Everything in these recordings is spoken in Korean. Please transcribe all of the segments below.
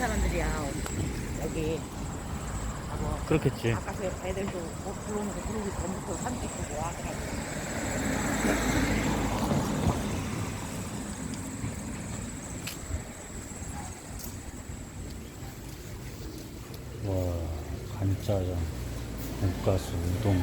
사람들이야 여기 하고 그렇겠지. 아까서 애들도 뭐 들어오면서 그러기 전부터 산도 있고 뭐 하더라고 와, 간짜장, 돈가스, 우동.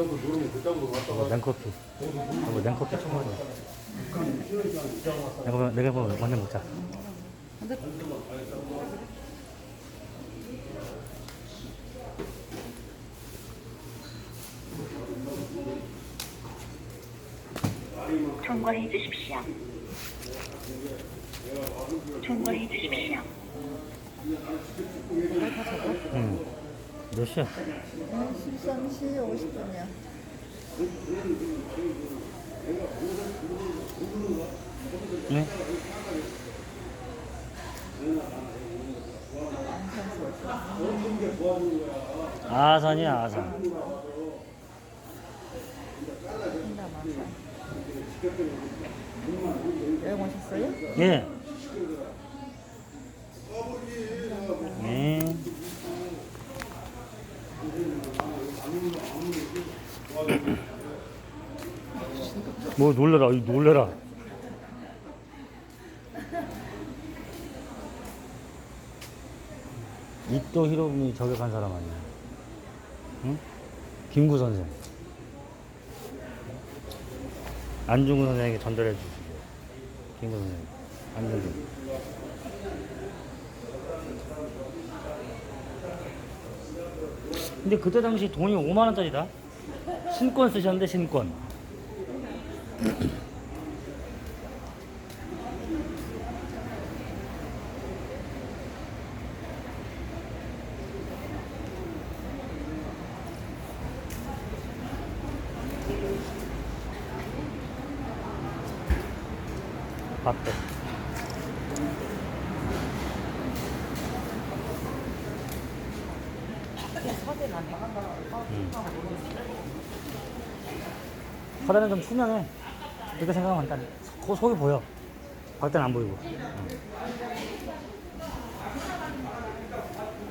어, 냉커피. 이거 냉커피 총알이야. 내가 뭐- 내가 뭐 먼저 먹자. 통과해 주십시오. 통과해 주십시오. 응. 몇 시야? 13시 50분이요. 네? 아산이야 아산. 여행 오셨어요? 예. 네. 뭐 놀래라, 이 놀래라. 이또 히로부미 저격한 사람 아니야? 응? 김구 선생. 안중근 선생에게 전달해 주시고. 김구 선생. 안중근. 근데 그때 당시 돈이 5만 원짜리다. 신권 쓰셨는데 신권. 밥도. 바다는 좀 투명해. 그렇게 생각하면 일단 소- 속이 보여. 밖에는 안 보이고.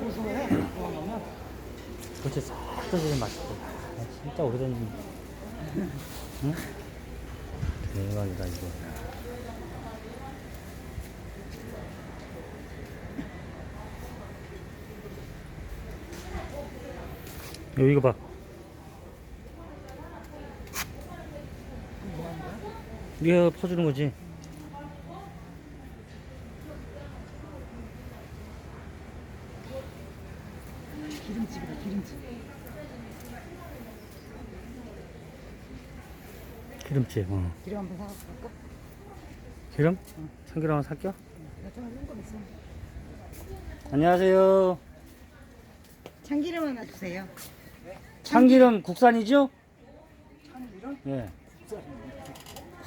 고소해 그거 넣으면 그렇지 싹 떠지는 맛있고. 아, 진짜 오래된. 응? 대박이다 이거. 여기 이거 봐. 이게 퍼주는 거지. 기름집이다 기름집 기름집. 어. 기름 한번 사갖고 갈까? 기름? 참기름 하나 살게요. 나좀 한거 있어 안녕하세요. 참기름 하나 주세요 참기름 국산이죠? 참기름? 예. 국산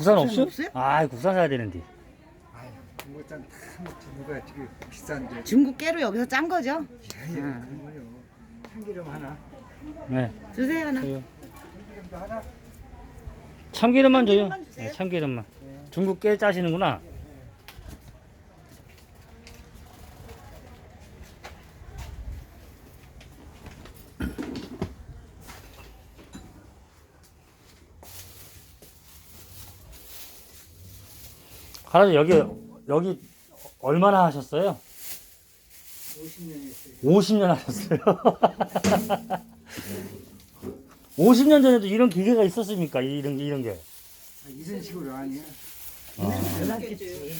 없어요? 없어요? 아, 국산 사야 되는데. 아유, 뭐짠 다 먹지 누가 지금 비싼데. 중국 깨로 여기서 짠 거죠? 예, 그럼요. 참기름 하나. 네. 주세요 하나 줘요. 참기름도 하나. 참기름만 줘요. 참기름만 주세요. 네, 참기름만. 중국 깨 짜시는구나. 할아버지 여기 여기 얼마나 하셨어요? 50년 했어요. 50년 하셨어요. 50년 전에도 이런 기계가 있었습니까? 이런 이런 게. 아, 이런 식으로 아니야. 몰랐겠지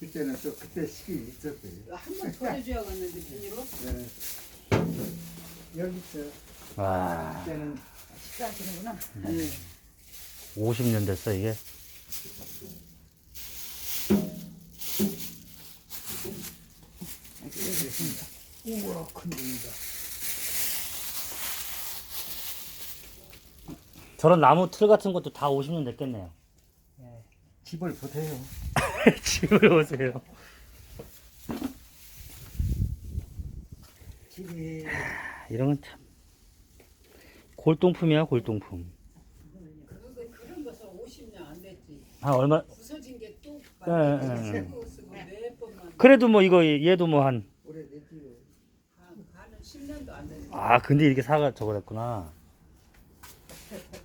그때는 또 그때 시기 있었어요. 한번 보내줘야겠는데 비닐로? 네. 여기 있어. 와, 그때는 식사하시는구나 50년 됐어 이게. 우와 큰 돈이다. 저런 나무 틀 같은 것도 다 50년 됐겠네요. 집을 보세요. 집을 오세요. 집이 이런 건 참. 골동품이야, 골동품. 그거 그런 것은 50년 안 됐지. 아, 얼마, 부서진 게또 예, 예, 예. 쓰고 쓰고 몇 번만 그래도 뭐 이거, 얘도 뭐 한, 오래됐지요. 한 가는 10년도 안 됐어. 아, 근데 이렇게 사가 저거랬구나.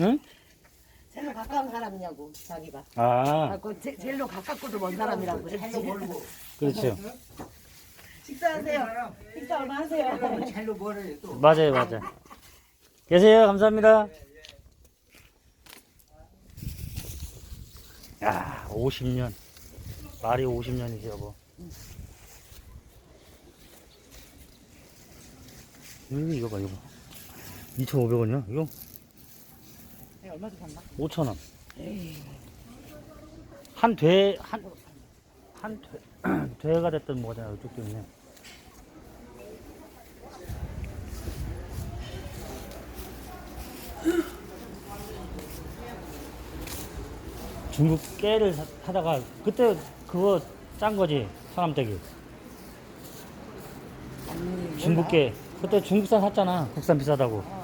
응? 제일 가까운 사람이냐고 자기가. 아, 아, 그 제, 제일로 가깝고도 먼 사람이라고 그랬지. 그렇죠. 식사하세요. 식사 얼마 하세요? 잘로 멀어요 또. 맞아요, 맞아요. 계세요, 감사합니다. 야, 50년. 말이 50년이지, 여보. 이거, 이거 봐, 이거. 2,500원이야, 이거? 네, 얼마 주셨나? 5,000원. 한 돼, 한, 한 돼, 돼가 됐던 뭐잖아, 이쪽도 있네. 중국 깨를 사- 사다가, 그때 그거 짠 거지, 사람떼기. 중국 깨. 그때 중국산 샀잖아, 국산 비싸다고.